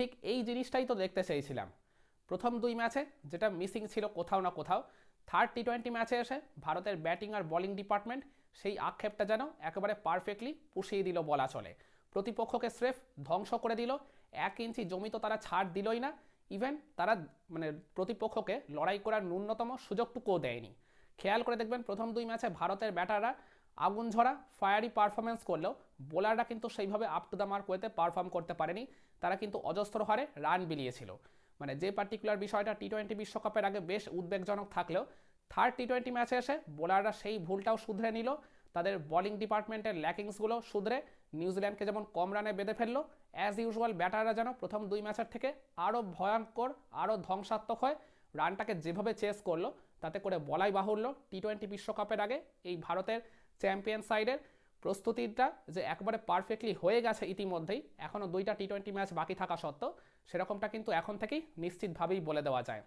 ঠিক এই জিনিসটাই তো দেখতে চেয়েছিলাম। প্রথম দুই ম্যাচে যেটা মিসিং ছিল কোথাও না কোথাও থার্ড টি টোয়েন্টি ম্যাচে এসে ভারতের ব্যাটিং আর বোলিং ডিপার্টমেন্ট সেই আক্ষেপটা যেন একেবারে পারফেক্টলি পুষিয়ে দিল বলা চলে। প্রতিপক্ষকে স্রেফ ধ্বংস করে দিল, এক ইঞ্চি জমি তো তারা ছাড় দিলই না ইভেন তারা মানে প্রতিপক্ষকে লড়াই করার ন্যূনতম সুযোগটুকুও দেয়নি। খেয়াল করে দেখবেন প্রথম দুই ম্যাচে ভারতের ব্যাটাররা আগুন ঝরা ফায়ারি পারফরমেন্স করলেও বোলাররা কিন্তু সেইভাবে আপ টু দ্য মার্ক ওয়েতে পারফর্ম করতে পারেনি। তারা কিন্তু অজস্র হারে রান বিলিয়েছিল। মানে যে পার্টিকুলার বিষয়টা টি টোয়েন্টি বিশ্বকাপের আগে বেশ উদ্বেগজনক থাকলেও থার্ড টি টোয়েন্টি ম্যাচে এসে বোলাররা সেই ভুলটাও শুধরে নিল। তাদের বোলিং ডিপার্টমেন্টের ল্যাকিংসগুলো শুধরে নিউজিল্যান্ডকে যেমন কম রানে বেঁধে ফেলল অ্যাজ ইউজুয়াল ব্যাটাররা যেন প্রথম দুই ম্যাচের থেকে আরও ভয়ঙ্কর আরও ধ্বংসাত্মক হয় রানটাকে যেভাবে চেস করল, তাতে করে বলাই বাহুল্য টি টোয়েন্টি বিশ্বকাপের আগে এই ভারতের চ্যাম্পিয়ন সাইডের প্রস্তুতিটা যে একবারে পারফেক্টলি হয়ে গেছে ইতিমধ্যেই এখনও দুইটা টি টোয়েন্টি ম্যাচ বাকি থাকা সত্ত্বেও, সেরকমটা কিন্তু এখন থেকেই নিশ্চিতভাবেই বলে দেওয়া যায়।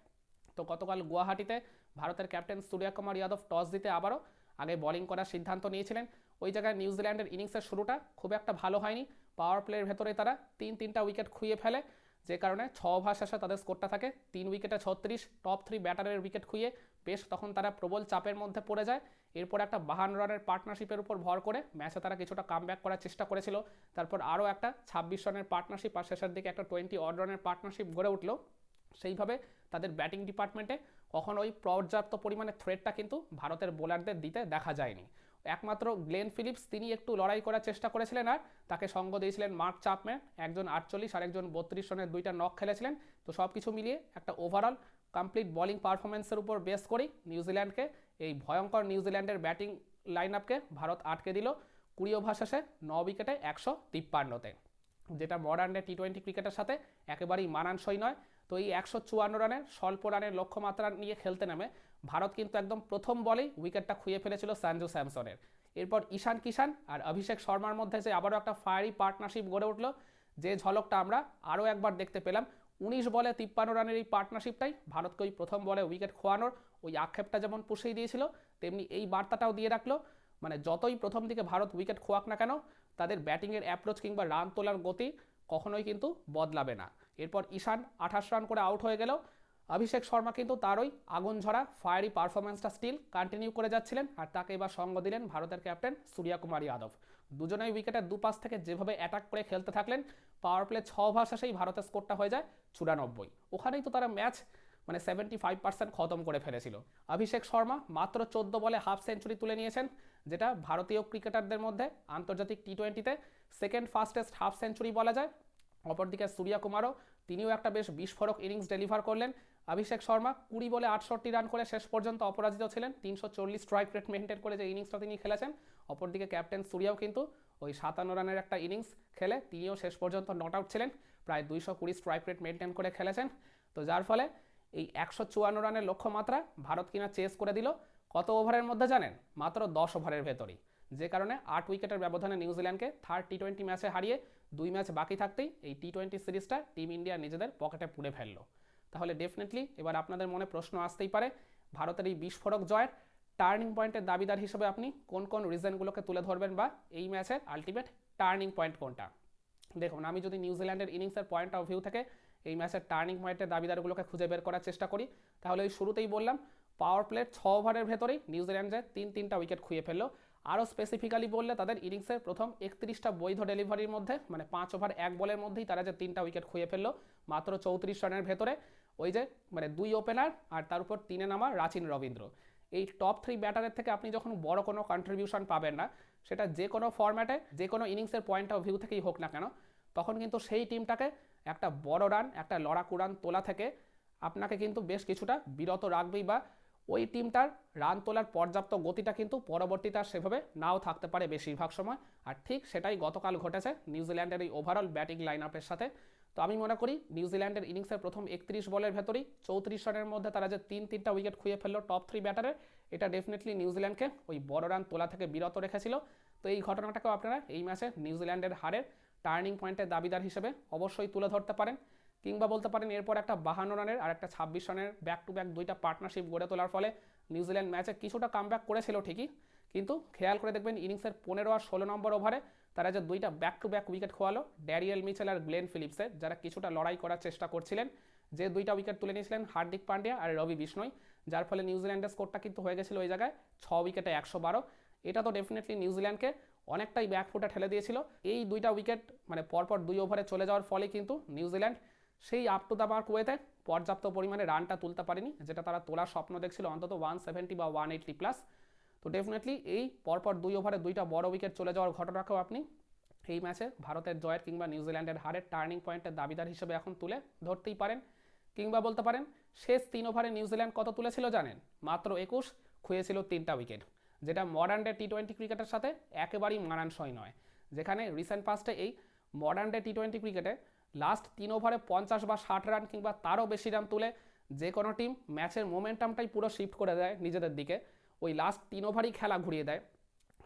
তো গতকাল গুয়াহাটিতে ভারতের ক্যাপ্টেন সূর্যকুমার যাদব টস দিতে আবারও আগে বোলিং করার সিদ্ধান্ত নিয়েছিলেন। ওই জায়গায় নিউজিল্যান্ডের ইনিংসের শুরুটা খুব একটা ভালো হয়নি। পাওয়ার প্লের ভেতরে তারা তিন তিনটা উইকেট খুইয়ে ফেলে, যে কারণে ছ ওভার শেষে তাদের স্কোরটা থাকে। তিন উইকেটে ছত্রিশ টপ থ্রি ব্যাটারের উইকেট খুইয়ে বেশ তখন তারা প্রবল চাপের মধ্যে পড়ে যায়। এরপর একটা বাহান্ন রানের পার্টনারশিপের উপর ভর করে ম্যাচে তারা কিছুটা কাম করার চেষ্টা করেছিল। তারপর আরও একটা ছাব্বিশ রানের পার্টনারশিপ আর শেষের দিকে একটা টোয়েন্টি অড রানের পার্টনারশিপ গড়ে উঠল। সেইভাবে তাদের ব্যাটিং ডিপার্টমেন্টে কখনোই পর্যাপ্ত পরিমাণে থ্রেডটা কিন্তু ভারতের বোলারদের দিতে দেখা যায়নি। একমাত্র গ্লেন ফিলিপস তিনি একটু লড়াই করার চেষ্টা করেছিলেন আর তাকে সঙ্গ দিয়েছিলেন মার্ক চাপম্যান। একজন আটচল্লিশ আর একজন বত্রিশ রানের দুইটা নক খেলেছিলেন। তো সব কিছু মিলিয়ে একটা ওভারঅল কমপ্লিট বোলিং পারফরমেন্সের উপর বেস করেই নিউজিল্যান্ডকে, এই ভয়ঙ্কর নিউজিল্যান্ডের ব্যাটিং লাইন আপকে ভারত আটকে দিল কুড়ি ওভার শেষে ন উইকেটে একশো তিপ্পান্নতে। যেটা মডার্ন ডে টি টোয়েন্টি ক্রিকেটের সাথে একেবারেই মানানসই নয়। তো এই একশো চুয়ান্ন রানের স্বল্প রানের লক্ষ্যমাত্রা নিয়ে খেলতে নামে ভারত কিন্তু একদম প্রথম বলেই উইকেটটা খুঁয়ে ফেলেছিল সঞ্জু স্যামসনের। এরপর ঈশান কিষান আর অভিষেক শর্মার মধ্যে যে আবারও একটা ফায়ারি পার্টনারশিপ গড়ে উঠল, যে ঝলকটা আমরা আরও একবার দেখতে পেলাম উনিশ বলে তিপ্পান্ন রানের এই পার্টনারশিপটাই ভারতকে ওই প্রথম বলে উইকেট খোয়ানোর ওই আক্ষেপটা যেমন পুষিয়ে দিয়েছিল, তেমনি এই বার্তাটাও দিয়ে রাখল। মানে যতই প্রথম দিকে ভারত উইকেট খোয়াক না কেন, তাদের ব্যাটিংয়ের অ্যাপ্রোচ কিংবা রান তোলার গতি কখনোই কিন্তু বদলাবে না। এরপর ঈশান আঠাশ রান করে আউট হয়ে গেল। অভিষেক শর্মা কিন্তু তারই আগুন ঝরা ফায়ারি পারফরমেন্সটা স্টিল কন্টিনিউ করে যাচ্ছিলেন। আর তাকে এবার সঙ্গ দিলেন ভারতের ক্যাপ্টেন সূর্যকুমার যাদব দুজনেই উইকেটের দুপাশ থেকে যেভাবে অ্যাটাক করে খেলতে থাকলেন পাওয়ার প্লে ছ ওভার শেষেই ভারতের স্কোরটা হয়ে যায় চুরানব্বই। ওখানেই তো তারা ম্যাচ মানে সেভেন্টি ফাইভ পার্সেন্ট খতম করে ফেলেছিল। অভিষেক শর্মা মাত্র চোদ্দ বলে হাফ সেঞ্চুরি তুলে নিয়েছেন, যেটা ভারতীয় ক্রিকেটারদের মধ্যে আন্তর্জাতিক টি টোয়েন্টিতে সেকেন্ড ফাস্টেস্ট হাফ সেঞ্চুরি বলা যায়। অপরদিকে সূর্যা কুমারও তিনিও একটা বেশ বিস্ফোরক ইনিংস ডেলিভার করলেন। অভিষেক শর্মা কুড়ি বলে আটষট্টি রান করে শেষ পর্যন্ত অপরাজিত ছিলেন। তিনশো চল্লিশ স্ট্রাইক রেট মেনটেন করে যে ইনিংসটা তিনি খেলেছেন, অপরদিকে ক্যাপ্টেন সূর্যাও কিন্তু ওই সাতান্ন রানের একটা ইনিংস খেলে, তিনিও শেষ পর্যন্ত নট আউট ছিলেন, প্রায় দুইশো কুড়ি স্ট্রাইক রেট মেনটেন করে খেলেছেন। তো যার ফলে এই একশো চুয়ান্ন রানের লক্ষ্যমাত্রা ভারত কিনা চেস করে দিল। কত ওভারের মধ্যে জানেন? মাত্র দশ ওভারের ভেতরেই। যে কারণে আট উইকেটের ব্যবধানে নিউজিল্যান্ডকে থার্ড টি টোয়েন্টি ম্যাচে হারিয়ে দুই ম্যাচ বাকি থাকতেই এই টি টোয়েন্টি সিরিজটা টিম ইন্ডিয়া নিজেদের পকেটে পুড়ে ফেলল। তাহলে ডেফিনেটলি এবার আপনাদের মনে প্রশ্ন আসতেই পারে, ভারতের এই বিস্ফোরক জয়ের টার্নিং পয়েন্টের দাবিদার হিসেবে আপনি কোন কোন রিজনগুলোকে তুলে ধরবেন বা এই ম্যাচের আলটিমেট টার্নিং পয়েন্ট কোনটা? দেখুন, আমি যদি নিউজিল্যান্ডের ইনিংসের পয়েন্ট অফ ভিউ থেকে এই ম্যাচের টার্নিং পয়েন্টের দাবিদারগুলোকে খুঁজে বের করার চেষ্টা করি, তাহলে ওই শুরুতেই বললাম পাওয়ার প্লের ছ ওভারের ভেতরেই নিউজিল্যান্ড তিন তিনটা উইকেট খুঁয়ে ফেলল। আরও স্পেসিফিক্যালি বললে তাদের ইনিংসের প্রথম একত্রিশটা বৈধ ডেলিভারির মধ্যে মানে পাঁচ ওভার এক বলের মধ্যেই তারা যে তিনটা উইকেট খুঁয়ে ফেলল, মাত্র চৌত্রিশ রানের ভেতরে। ওই যে মানে দুই ওপেনার আর তার উপর তিনে নামা রাচিন রবীন্দ্র। এই টপ থ্রি ব্যাটারের থেকে আপনি যখন বড় কোনো কন্ট্রিবিউশন পাবেন না, সেটা যে কোনো ফরম্যাটে যে কোনো ইনিংসের পয়েন্ট অফ ভিউ থেকেই হোক না কেন, তখন কিন্তু সেই টিমটাকে একটা বড় রান একটা লড়াকু রান তোলা থেকে আপনাকে কিন্তু বেশ কিছুটা বিরত রাখবেই বা ওই টিমটার রান তোলার পর্যাপ্ত গতিটা কিন্তু পরবর্তীতে আর সেভাবে নাও থাকতে পারে বেশিরভাগ সময়। আর ঠিক সেটাই গতকাল ঘটেছে নিউজিল্যান্ডের এই ওভারঅল ব্যাটিং লাইন আপের সাথে। তো আমি মনে করি নিউজিল্যান্ডের ইনিংসের প্রথম একত্রিশ বলের ভেতরেই চৌত্রিশ রানের মধ্যে তারা যে তিন তিনটা উইকেট খুঁয়ে ফেলল টপ থ্রি ব্যাটারের এটা ডেফিনেটলি নিউজিল্যান্ডকে ওই বড় রান তোলা থেকে বিরত রেখেছিল। তো এই ঘটনাটাকেও আপনারা এই ম্যাচে নিউজিল্যান্ডের হারের টার্নিং পয়েন্টের দাবিদার হিসেবে অবশ্যই তুলে ধরতে পারেন কিংবা বলতে পারেন এরপর একটা বাহান্ন রানের আর একটা ছাব্বিশ রানের ব্যাক টু ব্যাক দুইটা পার্টনারশিপ গড়ে তোলার ফলে নিউজিল্যান্ড ম্যাচে কিছুটা কাম করেছিল ঠিকই। কিন্তু খেয়াল করে দেখবেন ইনিংসের পনেরো আর ষোলো নম্বর ওভারে তারা যে দুইটা back to back wicket Daryl ড্যারিয়েল Mitchell আর গ্লেন ফিলিপসের যারা কিছুটা লড়াই করার চেষ্টা করছিলেন। যে দুইটা উইকেট তুলে নিয়েছিলেন হার্দিক পান্ডিয়া আর রবি বিষ্ণয় যার ফলে নিউজিল্যান্ডের স্কোরটা কিন্তু হয়ে গেছিল ওই জায়গায় ছ উইকেটে একশো বারো। এটা তো ডেফিনেটলি নিউজিল্যান্ডকে অনেকটাই ব্যাকফুটে ঠেলে দিয়েছিল। এই দুইটা উইকেট মানে পরপর দুই ওভারে চলে যাওয়ার ফলে কিন্তু নিউজিল্যান্ড সেই আপ টু দ্য মার্ক ওয়েতে পর্যাপ্ত পরিমাণে রানটা তুলতে পারেনি, যেটা তারা তোলার স্বপ্ন দেখছিল অন্তত ওয়ান সেভেন্টি বা ওয়ান এইটটি প্লাস তো ডেফিনেটলি এই পরপর দুই ওভারে দুইটা বড় উইকেট চলে যাওয়ার ঘটনাকেও আপনি এই ম্যাচে ভারতের জয়ের কিংবা নিউজিল্যান্ডের হারের টার্নিং পয়েন্টের দাবিদার হিসেবে এখন তুলে ধরতেই পারেন কিংবা বলতে পারেন শেষ তিন ওভারে নিউজিল্যান্ড কত তুলেছিল জানেন? মাত্র একুশ, খুঁয়েছিল তিনটা উইকেট যেটা মডার্ন ডে টি টোয়েন্টি ক্রিকেটের সাথে একেবারেই মানানসই নয়। যেখানে রিসেন্ট পাস্টে এই মডার্ন ডে টি টোয়েন্টি ক্রিকেটে লাস্ট তিন ওভারে পঞ্চাশ বা ষাট রান কিংবা তারও বেশি রান তুলে যে কোনো টিম ম্যাচের মোমেন্টামটাই পুরো শিফট করে দেয় নিজেদের দিকে। ওই লাস্ট তিন ওভারই খেলা ঘুরিয়ে দেয়।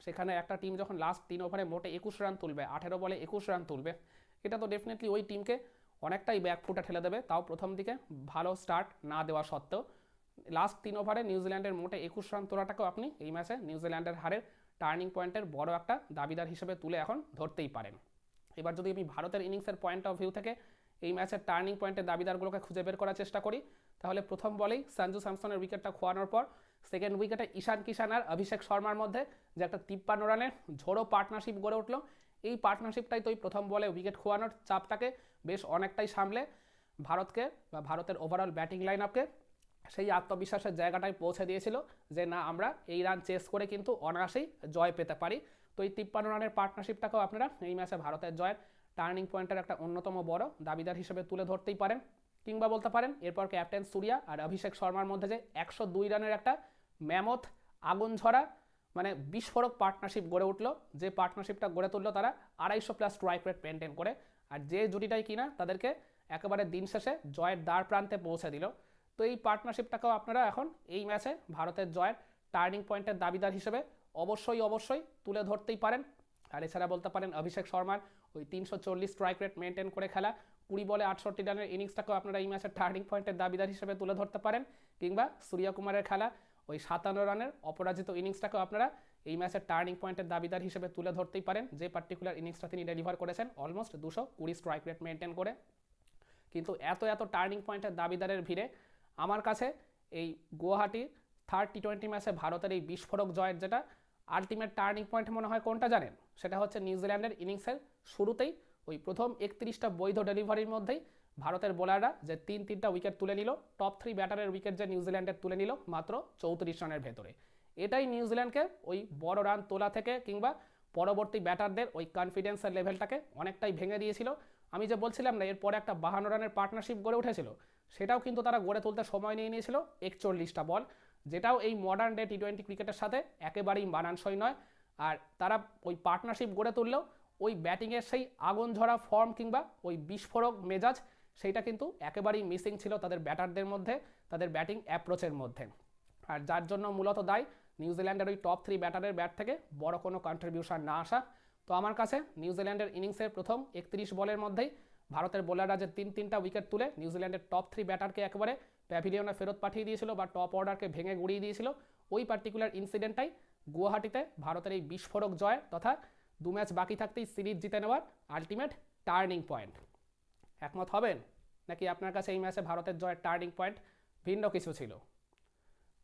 সেখানে একটা টিম যখন লাস্ট তিন ওভারে মোটে একুশ রান তুলবে, আঠেরো বলে একুশ রান তুলবে, এটা তো ডেফিনেটলি ওই টিমকে অনেকটাই ব্যাকফুটে ঠেলে দেবে। তাও প্রথম দিকে ভালো স্টার্ট না দেওয়া সত্ত্বেও লাস্ট তিন ওভারে নিউজিল্যান্ডের মোটে একুশ রান তোলাটাকেও আপনি এই ম্যাচে নিউজিল্যান্ডের হারের টার্নিং পয়েন্টের বড় একটা দাবিদার হিসেবে তুলে এখন ধরতেই পারেন। এবার যদি আমি ভারতের ইনিংসের পয়েন্ট অফ ভিউ থেকে এই ম্যাচের টার্নিং পয়েন্টের দাবিদারগুলোকে খুঁজে বের করার চেষ্টা করি, তাহলে প্রথম বলেই সঞ্জু স্যামসনের উইকেটটা খোয়ানোর পর সেকেন্ড উইকেটে ঈশান কিষান আর অভিষেক শর্মার মধ্যে যে একটা তিপ্পান্ন রানের ঝোড়ো পার্টনারশিপ গড়ে উঠল। এই পার্টনারশিপটাই তো প্রথম বলে উইকেট খোয়ানোর চাপটাকে বেশ অনেকটাই সামলে ভারতকে বা ভারতের ওভারঅল ব্যাটিং লাইন আপকে সেই আত্মবিশ্বাসের জায়গাটায় পৌঁছে দিয়েছিল যে না, আমরা এই রান চেস করে কিন্তু অনায়াসেই জয় পেতে পারি। তো এই তিপ্পান্ন রানের পার্টনারশিপটাকেও আপনারা এই ম্যাচে ভারতের জয়ের টার্নিং পয়েন্টের একটা অন্যতম বড় দাবিদার হিসেবে তুলে ধরতেই পারেন। কিংবা বলতে পারেন, এরপর ক্যাপ্টেন সুরিয়া আর অভিষেক শর্মার মধ্যে যে একশো দুই রানের একটা ম্যামথ আগুন ঝরা মানে বিস্ফোরক পার্টনারশিপ গড়ে উঠল, যে পার্টনারশিপটা গড়ে তুললো তারা আড়াইশো প্লাস স্ট্রাইক রেট মেনটেন করে। আর যে জুটিটাই কিনা তাদেরকে একেবারে দিন শেষে জয়ের দ্বার প্রান্তে পৌঁছে দিল। তো এই পার্টনারশিপটাকেও আপনারা এখন এই ম্যাচে ভারতের জয়ের টার্নিং পয়েন্টের দাবিদার হিসেবে অবশ্যই অবশ্যই তুলে ধরতেই পারেন। আর এছাড়া বলতে পারেন অভিষেক শর্মার ওই তিনশো চল্লিশ স্ট্রাইক রেট মেনটেন করে খেলা, কুড়ি বলে আটষট্টি রানের ইনিংসটাকেও আপনারা এই ম্যাচের টার্নিং পয়েন্টের দাবিদার হিসেবে তুলে ধরতে পারেন। কিংবা সূর্যকুমারের খেলা, ওই সাতান্ন রানের অপরাজিত ইনিংসটাকেও আপনারা এই ম্যাচের টার্নিং পয়েন্টের দাবিদার হিসেবে তুলে ধরতেই পারেন। যে পার্টিকুলার ইনিংসটা তিনি ডেলিভার করেছেন অলমোস্ট দুশো কুড়ি স্ট্রাইক রেট মেনটেন করে। কিন্তু এত এত টার্নিং পয়েন্টের দাবিদারের ভিড়ে আমার কাছে এই গুয়াহাটি থার্ড টি টোয়েন্টি ম্যাচে ভারতের এই বিস্ফোরক জয়ের যেটা আলটিমেট টার্নিং পয়েন্ট মনে হয় কোনটা জানেন? সেটা হচ্ছে নিউজিল্যান্ডের ইনিংসের শুরুতেই ওই প্রথম একত্রিশটা বৈধ ডেলিভারির মধ্যেই ভারতের বোলাররা যে তিন তিনটা উইকেট তুলে নিল টপ থ্রি ব্যাটারের উইকেট যে নিউজিল্যান্ডের তুলে নিল মাত্র চৌত্রিশ রানের ভেতরে। এটাই নিউজিল্যান্ডকে ওই বড় রান তোলা থেকে কিংবা পরবর্তী ব্যাটারদের ওই কনফিডেন্সের লেভেলটাকে অনেকটাই ভেঙে দিয়েছিল। আমি যে বলছিলাম না, এরপরে একটা বাহান্ন রানের পার্টনারশিপ গড়ে উঠেছিল, সেটাও কিন্তু তারা গড়ে তুলতে সময় নিয়ে নিয়েছিল একচল্লিশটা বল, যেটাও এই মডার্ন ডে টি টোয়েন্টি ক্রিকেটের সাথে একেবারেই মানানসই নয়। আর তারা ওই পার্টনারশিপ গড়ে তুললেও ওই ব্যাটিংয়ের সেই আগুন ঝরা ফর্ম কিংবা ওই বিস্ফোরক মেজাজ, সেইটা কিন্তু একেবারেই মিসিং ছিল তাদের ব্যাটারদের মধ্যে, তাদের ব্যাটিং অ্যাপ্রোচের মধ্যে। আর যার জন্য মূলত দায় নিউজিল্যান্ডের ওই টপ থ্রি ব্যাটারের ব্যাট থেকে বড় কোনো কন্ট্রিবিউশন না আসা। তো আমার কাছে নিউজিল্যান্ডের ইনিংসের প্রথম একত্রিশ বলের মধ্যেই ভারতের বোলাররা যে তিন তিনটা উইকেট তুলে নিউজিল্যান্ডের টপ থ্রি ব্যাটারকে একেবারে প্যাভিলিয়নে ফেরত পাঠিয়ে দিয়েছিল বা টপ অর্ডারকে ভেঙে গুড়িয়ে দিয়েছিল, ওই পার্টিকুলার ইনসিডেন্টটাই গুয়াহাটিতে ভারতের এই বিস্ফোরক জয় তথা দু ম্যাচ বাকি থাকতেই সিরিজ জিতে নেওয়ার আলটিমেট টার্নিং পয়েন্ট একমত হবেন? নাকি আপনার কাছে এই ম্যাচে ভারতের জয়ের টার্নিং পয়েন্ট ভিন্ন কিছু ছিল?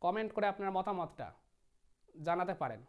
কমেন্ট করে আপনার মতামতটা জানাতে পারেন।